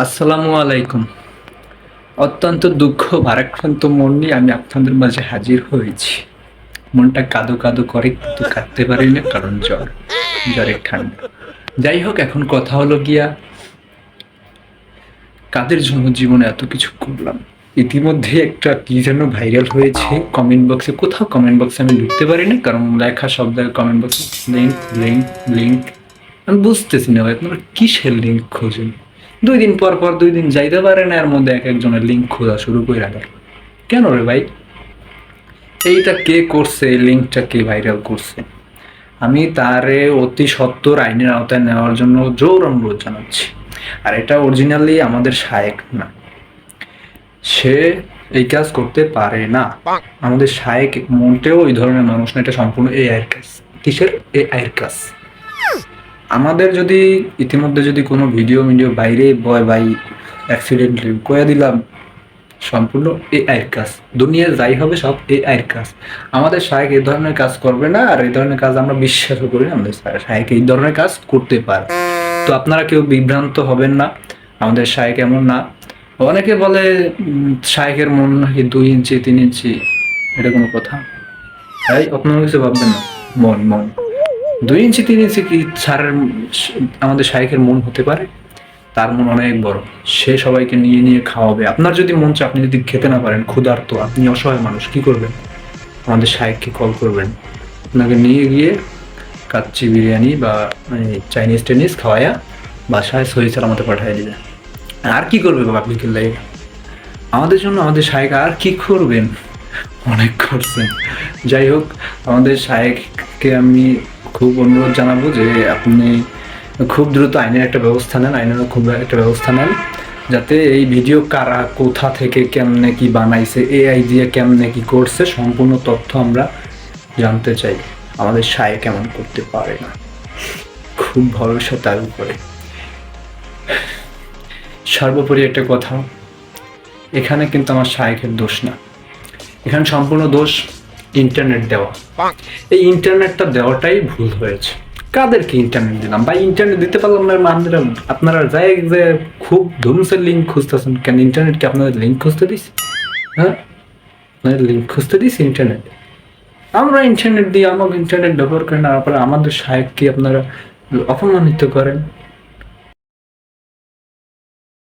আসসালামু আলাইকুম। অত্যন্ত দুঃখ, ভারাক্রান্ত মন নিয়ে আমি আপনাদের মাঝে হাজির হয়েছি। মনটা কাদো কাদো করে, কিন্তু কাঁদতে পারি না, কারণ জ্বর। জ্বরের ঠান্ডা। যাই হোক, এখন কথা হলো গিয়া, কাদের জন্য জীবনে এত কিছু করলাম? ইতিমধ্যে একটা কি যেন ভাইরাল হয়েছে কমেন্ট বক্সে কোথাও কমেন্ট বক্সে আমি ঢুকতে পারি না, কারণ লেখা সব জায়গায় কমেন্ট বক্সে লিঙ্ক লিঙ্ক লিঙ্ক আমি বুঝতেছি না ভাই, আপনারা কিসের লিঙ্ক খোঁজেন? দুই দিন পর পর দুই দিন যাইতে পারে না এর মধ্যে এক একজনের লিঙ্ক খোঁজা শুরু করে রাখার কেন রে ভাই? এইটা কে করছে? এই লিঙ্কটা কে ভাইরাল করছে? আমি তারে অতি সত্বর আইনের আওতায় নেওয়ার জন্য জোর অনুরোধ জানাচ্ছি। আর এটা অরিজিনালি আমাদের শায়েক না। সে এই কাজ করতে পারে না। আমাদের শায়েক মনটেও ওই ধরনের মানুষ না এটা সম্পূর্ণ এ আইয়ের কাজ। কিসের? এ আইয়ের কাজ। আমাদের যদি ইতিমধ্যে যদি কোনো ভিডিও ভিডিও বাইরে বয় বাই অ্যাক্সিডেন্টলি কয়ে দিলাম, সম্পূর্ণ এ আইয়ের কাজ। দুনিয়ার যাই হবে সব এ আইয়ের কাজ। আমাদের শায়েক এই ধরনের কাজ করবে না, আর এই ধরনের কাজ আমরা বিশ্বাসও করি না, আমাদের শায়েক এই ধরনের কাজ করতে পারে। তো আপনারা কেউ বিভ্রান্ত হবেন না, আমাদের শায়েক এমন না। অনেকে বলে শায়েকের মন নাকি দুই ইঞ্চি, তিন ইঞ্চি, এটা কোনো কথা। তাই আপনারা কিছু ভাববেন না। মন মন। দুই ইঞ্চি, তিন ইঞ্চি কি সারের আমাদের শায়েকের মন হতে পারে? তার মন অনেক বড়। সে সবাইকে নিয়ে নিয়ে খাওয়াবে। আপনার যদি মন চায়, আপনি যদি খেতে না পারেন, ক্ষুধার্ত, আপনি অসহায় মানুষ, কি করবেন? আমাদের শায়েককে কল করবেন। আপনাকে নিয়ে গিয়ে কাচ্চি বিরিয়ানি বা চাইনিজ টেনিস খাওয়ায়া বাসায় সহি সালামতে পাঠিয়ে দিবে আর কি করবে পাবলিকের লাইফ আমাদের জন্য আমাদের শায়েক আর কি করবেন? অনেক করছেন। যাই হোক, আমাদের শায়েককে আমি খুব অনুরোধ জানাব যে আপনি খুব দ্রুত আইনের একটা ব্যবস্থা নেন, আইনের খুব একটা ব্যবস্থা নেন, যাতে এই ভিডিও কারা কোথা থেকে কেমনে কি বানাইছে, এআই দিয়ে কেমনে কি করছে, সম্পূর্ণ তথ্য আমরা জানতে চাই, আমাদের শায়ে কেমন করতে পারে না। খুব ভরসা তার উপরে। সর্বোপরি একটা কথা, এখানে কিন্তু আমার শায়েখের দোষ না। এখানে সম্পূর্ণ দোষ ইন্টারনেট দেওয়া। এই ইন্টারনেটটা দেওয়াটাই ভুল হয়েছে। কাদেরকে ইন্টারনেট দিলাম? বা ইন্টারনেট দিতে পারলাম না আপনারা আপনারা যাই যে খুব ধুমসের লিঙ্ক খুঁজতেছেন। কেন ইন্টারনেটকে আপনাদের লিঙ্ক খুঁজতে দিস হ্যাঁ? আপনাদের লিঙ্ক খুঁজতে দিস ইন্টারনেট আমরা ইন্টারনেট দিই আমাকে ইন্টারনেট ব্যবহার করেন আর আপনারা আমাদের সাহেবকে আপনারা অপমানিত করেন?